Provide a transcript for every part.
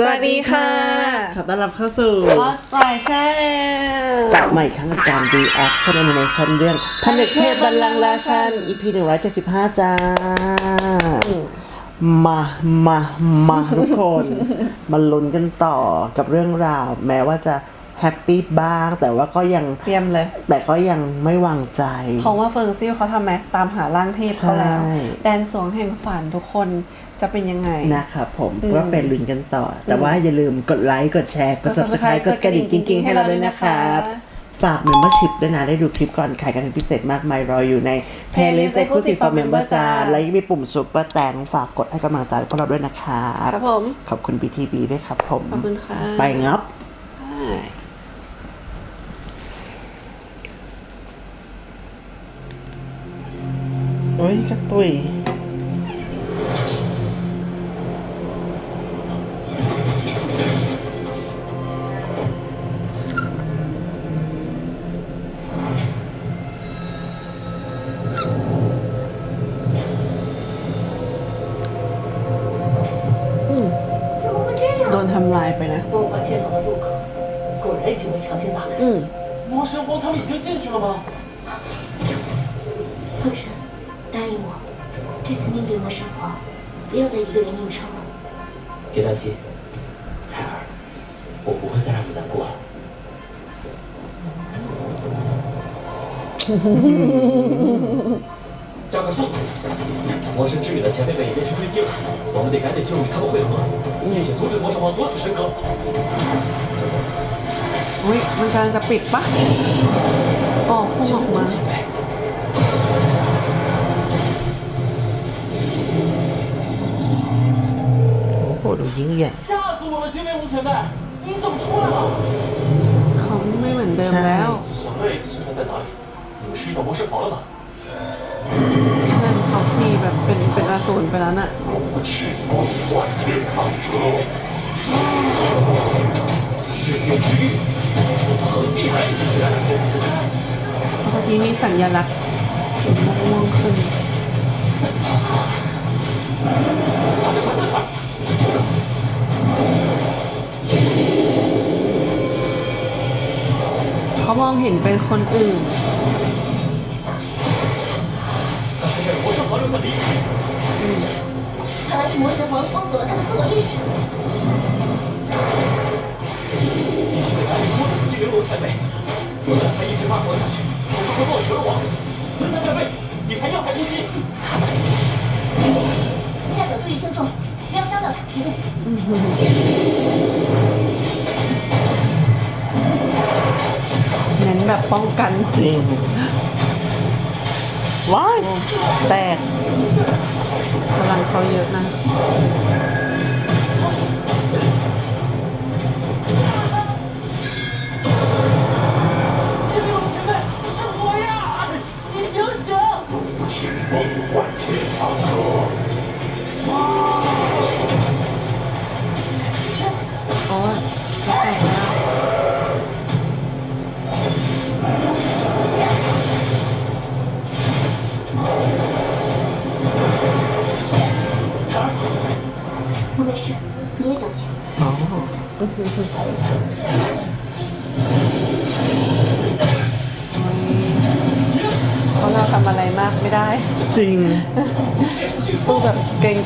สวัสดีค่ะ ขอต้อนรับเข้าสู่ What's My Channel กลับมาอีกครั้งกับการ reaction animation เรื่องพันึกเทพบัลลังก์ราชัน EP 175 จ้า มามามาทุกคน มาลุ้นกันต่อกับเรื่องราว แม้ว่าจะแฮปปี้บ้าง แต่ว่าก็ยัง เตรียมเลย แต่ก็ยังไม่วางใจ เพราะว่าเฟิร์นซิลเขาทำแม็กตามหาร่างเทพเขาแล้วใช่แดนสวงแห่งฝันทุกคน จะเป็นยังไงนะครับผมก็เป็นลุ้นกันต่อ แต่ว่าอย่าลืมกดไลค์กดแชร์กด subscribe กดกระดิ่งกิ๊งๆ ให้เราด้วยนะครับฝาก membership ด้วยนะ ได้ดูคลิปก่อนขายกันเป็นพิเศษมากมายรออยู่ใน playlist exclusive for member จ้าและยังมีปุ่ม super แตงฝากกดให้กำลังใจพวกเราด้วยนะครับครับผม ขอบคุณ BTV ด้วยครับผม ขอบคุณค่ะ ไปงับใช่โอ้ยกระตุย 他们来本来。梦幻天堂的入口果然已经被强行打开了魔神皇他们已经进去了吗？放生答应我这次面对魔神皇不要再一个人硬撑了。别担心采儿我不会再让你难过了哼哼哼哼哼哼哼哼加快速度！魔神之羽的前辈们已经去追击了，我们得赶紧进入与他们会合，并且阻止魔神皇夺取神格。 อุ้ยมันกำลังจะปิดปะอ๋อพุ่งออกมา 前辈， โอ้โห ดูยิ่งใหญ่ 吓死我了，精灵龙前辈，你怎么出来了？ เขาไม่เหมือนเดิมแล้ว 小妹现在在哪里？你们是遇到魔神皇了吗？ นั่นเขามีแบบเป็นเป็นอาสูรไปแล้วน่ะเมื่อกี้มีสัญลักษณ์ม่วงขึ้นเขามองเห็นเป็นคนอื่น 上有魔神皇留下的遗体，看来是魔神皇封锁了他的自我意识。必须得赶紧捉住精灵龙前辈，不然他一直发狂下去，我们会落体而亡。分三站位，你还要害攻击。下手注意轻重，不要伤到他。别动。 เน้นแบบป้องกัน จริง ว้าย แตก พลังเขาเยอะนะ 精灵龙前辈，是我呀！你醒醒！梦幻天堂 แบบเกรง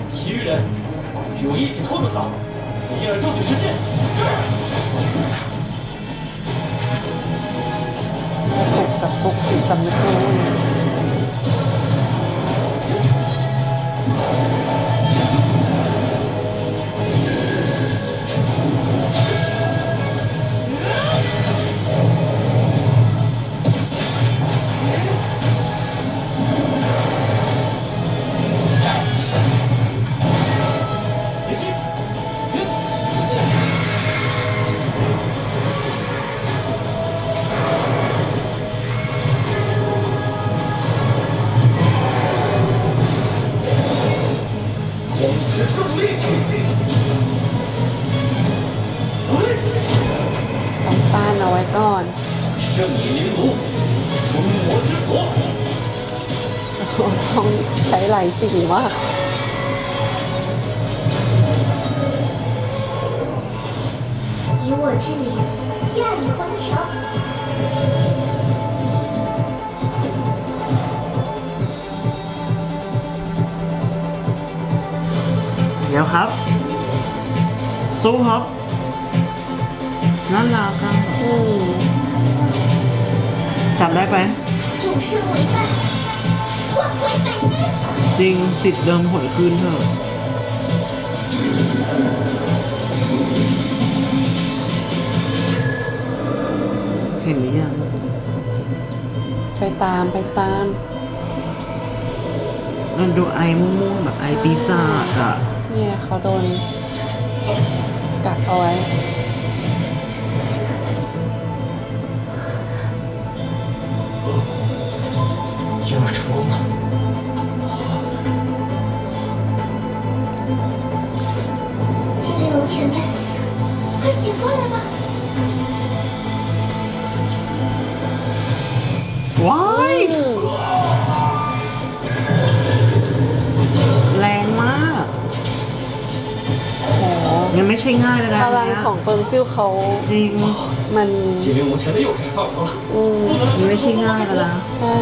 其余人与我一起拖住他，给燕儿争取时间。是。 ก่อนต้องใช้หลายสิ่งมาก，เดี๋ยวครับ สู้ครับนั่นลาครับ ที่จำได้ไหมจริงจิตเดิมหดนคืนเถอะเห็นหรือยังไปตามไปตามมันดูไอม่วงๆแบบไอปีศาจอะเนี่ยเขาโดนกัดเอาไว้ 快醒过来吧！ ว้ายแรงมาก โอ้โห ยังไม่ใช่ง่ายเลยนะ พลัง เนี่ย ของเฟิงซิลเขา จริง มัน 金陵龙前辈又开始发狂了， อืม มันไม่ใช่ง่ายแล้วนะ ใช่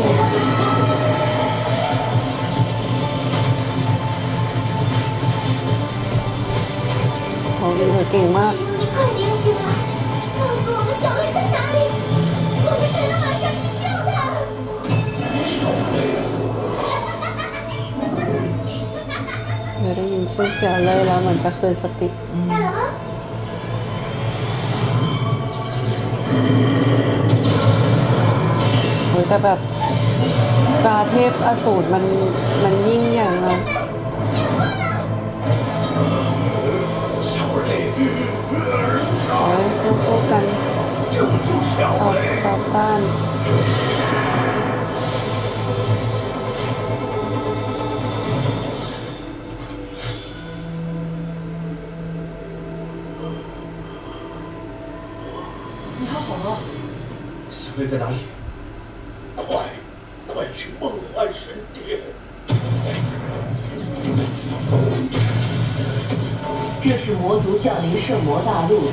โหดีเธอเก่งมาก 你 快点醒来，告诉我们小瑞在哪里，我们才能马上去救他。 เดี๋ยวได้ยินชื่อเสียงเลยแล้วเหมือนจะคืนสติ 大佬， โอ้ยแต่แบบตราเทพอสูรมันมันยิ่งใหญ่นะโ สู้ๆกันต่อต่อต้าน 小瑞在哪里？快，快去梦幻神殿！这是魔族降临圣魔大陆的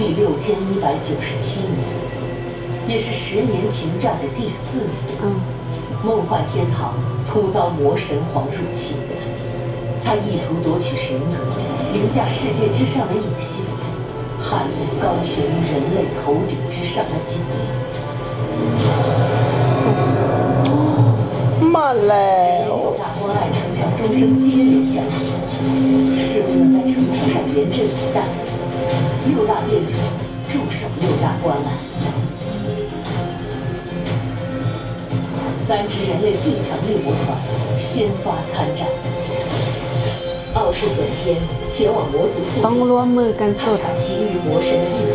第六千一百九十七年，也是十年停战的第四年。嗯，梦幻天堂突遭魔神皇入侵，他意图夺取神格，凌驾世界之上的影星，撼动高悬于人类头顶之上的金盾。慢嘞！大关爱城墙钟声接连响起，士兵们在城墙上严阵以待。六大殿主驻守六大关隘，三支人类最强猎魔团先发参战。傲视本天前往魔族附 ต้อง 近 ร่วมมือกันสุด 查其余魔神的运动。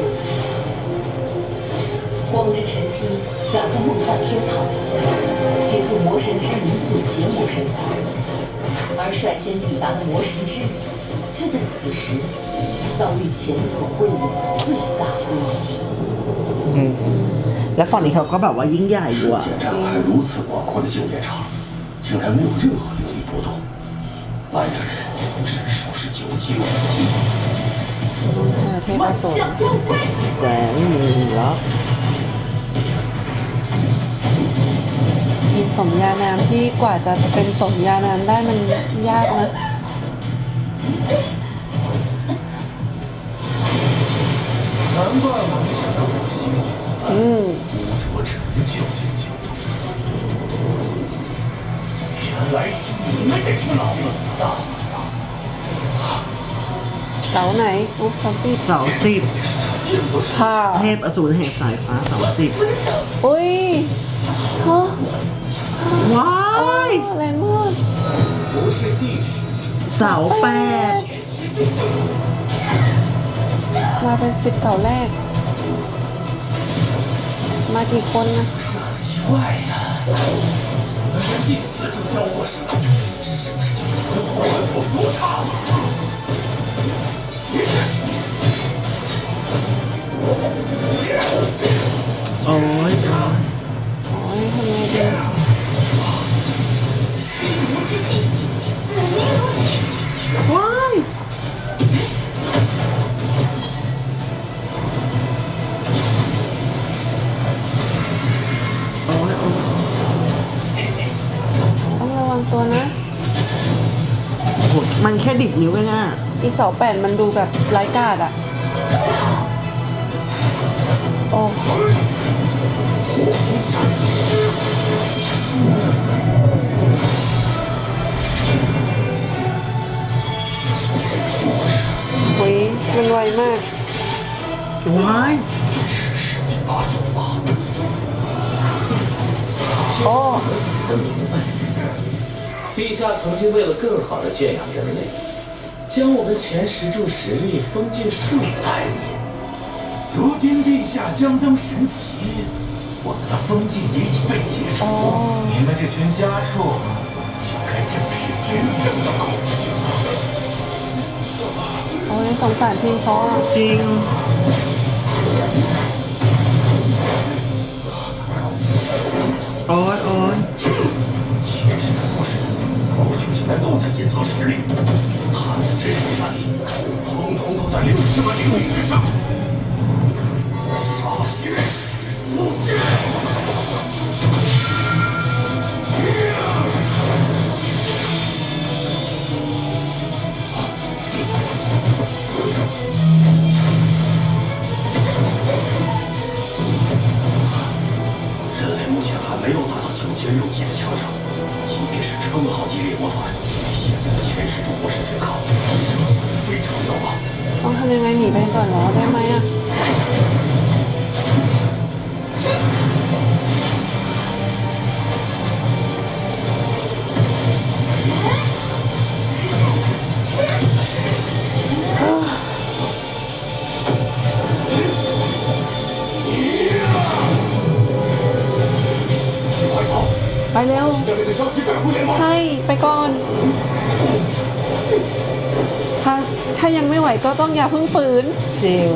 光之晨曦赶赴梦幻天堂，协助魔神之名阻截魔神团，而率先抵达的魔神之旅， 却在此时遭遇前所未有的最大危机。 แล้วฝั่งนี้เขาก็แบบว่ายิ่งใหญ่อยู่อะ 建展开如此广阔的竞演场，竟然没有任何灵力波动，来的人甚少是九级武技。 เจอเทพอสูร แสงหนึ่งแล้ว ทีมสมญานามที่กว่าจะเป็นสมญานามได้มันยากนะ 难怪我们选到我心， อืม 我拯救这救原来是你们在听老子死的！ เสาไหนอุ๊บเสาสิบ เสาสิบ ค่ะ เทพอสูรแห่งสายฟ้าเสาสิบ อุ้ยฮะ ว้า โอ้ ย แรงมาก 不是地使者， เสาแปดมาเป็นสิบเสาแรก มากี่คนนะโอ้ยโอ้ยทำไงดี แค่ดิบนิ้วก็น่าอีสองแปดมันดูแบบไร้กาดอะโอ้ยมันไวมาก ว้ายโอ้ 陛下曾经为了更好的圈养人类将我们前十种实力封禁数百年。如今陛下相当神奇我们的封禁也已被解除你们这群家畜就该正视真正的恐惧了王爷放下鞭炮啊。都在隐藏实力，他的真实战力，通通都在六十万灵力之上。 หรอได้ไหมอะไปเร็ว ใช่ ไปก่อน ถ้าถ้ายังไม่ไหวก็ต้องอย่าเพิ่งฝืน จริง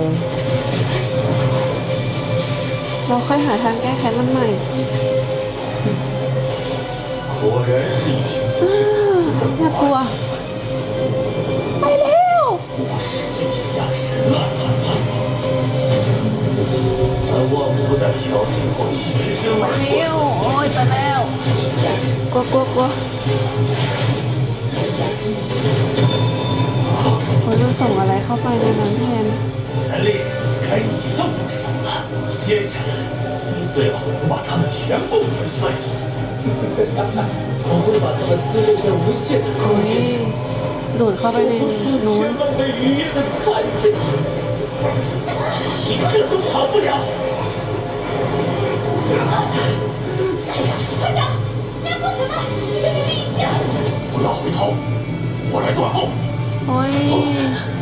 เราค่อยหาทางแก้แค้นมันใหม่ 果然是一群 น่ากลัว 我会把他们撕裂在无限的空 โอ้ย 间中， ดูดเข้าไปใน 不是 นู้น 千万个雨夜的惨境，一个都跑不了。团长，你要做什么？跟你们一起。不要回头，我来断后。 โอ้ย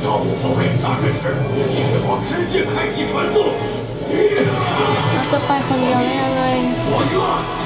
当我不肯杀之时，绝望直接开启传送。 เราจะไปคนเดียวได้ยังไง 我愿，我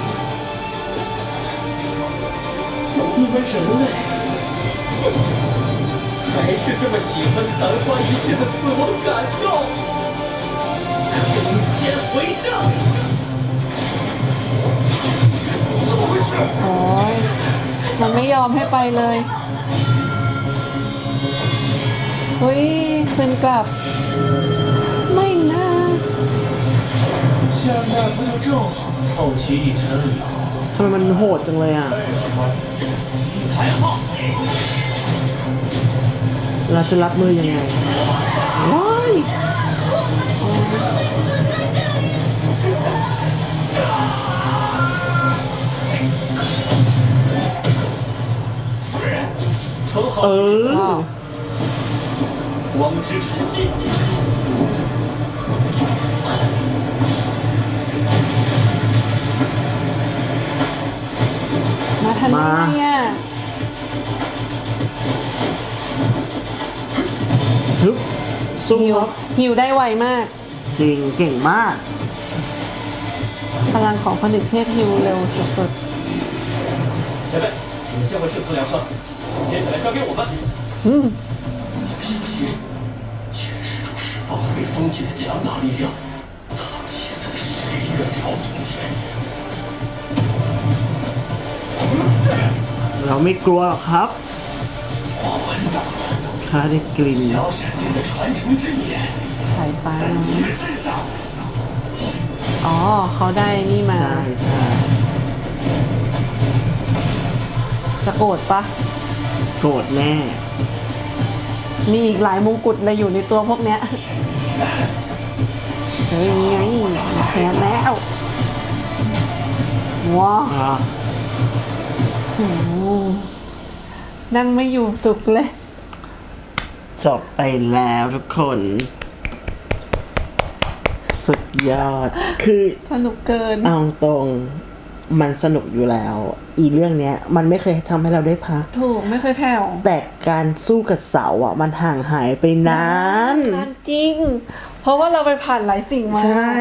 你们人类还是这么喜欢昙花一现的自我感动？空前回正。怎么回事？ โอ้ยมันไม่ยอมให้ไปเลยเฮ้ยคืนกลับ ไม่นะ 现在不就正好凑齐一只鸟？ ทำไมมันโหดจังเลยอ่ะ 太好奇。 เราจะรับมือยังไง ว้าย 称 เอ 号 อ 光之晨曦。 มาทันได้ไงอ่ะ ฮึบสู้ หิว ครับ หิวได้ไวมาก จริง เก่งมาก พลังของผนึกเทพหิวเร็วสุด 前辈，你们先回去测量车，接下来交给我们。 小心，诠释出释放了被封禁的强大力量，他们现在的实力远超从前。 เราไม่กลัวหรอกครับ 我闻到了 ค้าได้กลิ่นสายฟ้าอ๋อ เขาได้นี่มา ใช่ใชจะโกรธปะ โกรธแน่ มีอีกหลายมงกุฎเลยอยู่ในตัวพวกเนี้ย เฮ้ยไงแถมแล้วว้าวโหนั่งไม่อยู่สุขเลย จบไปแล้วทุกคน สุดยอด คือสนุกเกิน เอาตรง มันสนุกอยู่แล้ว อีเรื่องเนี้ย มันไม่เคยทำให้เราได้พัก ถูกไม่เคยแผ่วแต่การสู้กับเสาอะ มันห่างหายไปนาน นานจริง เพราะว่าเราไปผ่านหลายสิ่งมา ใช่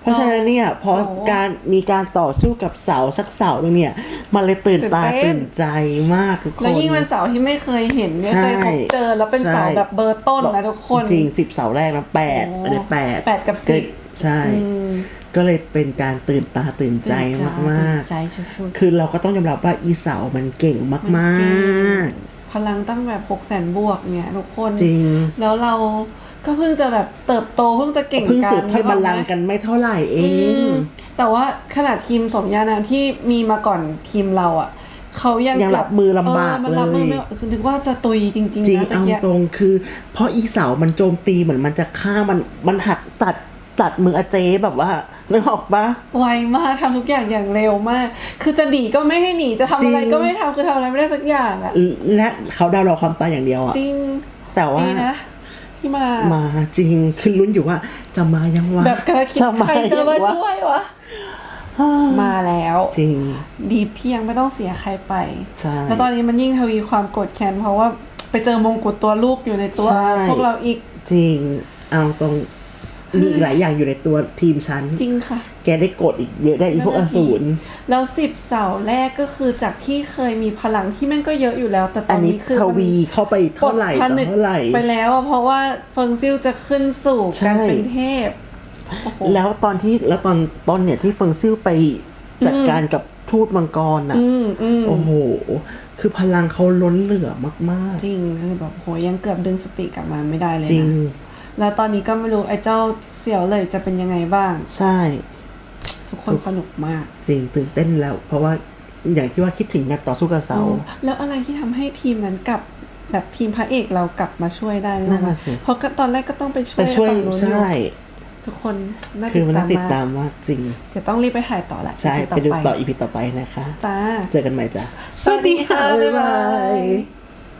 เพราะฉะนั้นเนี่ยพอโอ้การมีการต่อสู้กับเสาสักเสาหนึงเนี่ย มันเลยตื่นตาตื่นเต้น ตื่นใจมากทุกคนแล้วยิ่งเป็นเสาที่ไม่เคยเห็นไม่เคยพบเจอแล้วเป็นเสาใช่แบบเบอร์ต้นนะทุกคน จริงสิบเสาแรกนะแปดโอ้อันนี้แปดแปดกับสิบ ใช่ อืมก็เลยเป็นการตื่นตาตื่นใจมากตื่นใจชุดๆคือเราก็ต้องยอมรับว่าอีเสามันเก่งๆมากเก่งๆพลังตั้งแบบหกแสนบวกเนี่ยทุกคนจริง แล้วเรา ก็เพิ่งจะแบบเติบโตเพิ่งจะเก่งเพิ่งกันสืบพันธุ์บัลลังก์นึออไหมกันไม่เท่าไหร่เออืงมแต่ว่าขนาดทีมสมญานามที่มีมาก่อนทีมเราอะเขายังยังรับมือลำบากออมันรับมือเลยไม่ไหวคือนึกว่าจะตุยจริงจริงๆนะตะเอาเกียตรงคือ เพราะอีเสามันโจมตีเหมือนมันจะฆ่ามันมันหักตัดตัดมืออาเจแบบว่านึกออกปะไวมากทำทุกอย่างอย่างเร็วมาก คือจะหนีก็ไม่ให้หนีจะทำอะไรจริงก็ไม่ทำคือทำอะไรไม่ได้สักอย่างอะและเขาเดาเราความตายอย่างเดียวอะจริงแต่ว่าดีนะ ที่มา มาจริงคือลุ้นอยู่ว่า จะมายังวะแบบกระคิดจะมาใครจะมายังวะช่วยวะ มาแล้ว จริง ดีเพียงไม่ต้องเสียใครไป ใช่ แล้วตอนนี้มันยิ่งทวีความโกรธแค้นเพราะว่าไปเจอมงกุฎตัวลูกอยู่ในตัวใช่พวกเราอีกจริง เอาตรง มีอีกหลายอย่างอยู่ในตัวทีมฉัน จริงค่ะ แกได้กดอีกเยอะได้อีกพวกอสูรแล้วสิบเสาแรกก็คือจากที่เคยมีพลังที่แม่งก็เยอะอยู่แล้ว แต่ตอัอนนนี้นี้คือทมันวีเข้าไปเท่าไหร่ปลต่ดอผนึกเท่าไหร่ไปแล้วอะเพราะว่าเฟิงซิลจะขึ้นสู่ใช่การเป็นเทพโอ้โหแล้วตอนที่แล้วตอนต้นเนี่ยที่เฟิงซิ่วไปจัดการกับทูตมังกรอะอืมอืมโอ้โหคือพลังเขาล้นเหลือมากจริงคือแบบโหยังเกือบดึงสติกลับมาไม่ได้เลยๆจริงนะ แล้วตอนนี้ก็ไม่รู้ไอ้เจ้าเสี่ยวเลยจะเป็นยังไงบ้าง ใช่ ทุกคนสนุกมาก จริงตื่นเต้นแล้ว เพราะว่าอย่างที่ว่าคิดถึงการต่อสู้กับเสาโอ้แล้วอะไรที่ทำให้ทีมนั้นกลับแบบทีมพระเอกเรากลับมาช่วยได้นั่นไหมน่ะสิเพราะก็ตอนแรกก็ต้องไปช่วไปยช่วยฝั่งนู้นอยู่ใช่ทุกคนน่าคืติอดมันตาน่ามติดมาตามมากจริงเดี๋ยวต้องรีบไปถ่ายต่อแหละใช่ EP ไปดูต่ออีพีต่อไปนะคะ จ้า เจอกันใหม่จ้ะสวัสดีค่ะ บ๊ายบาย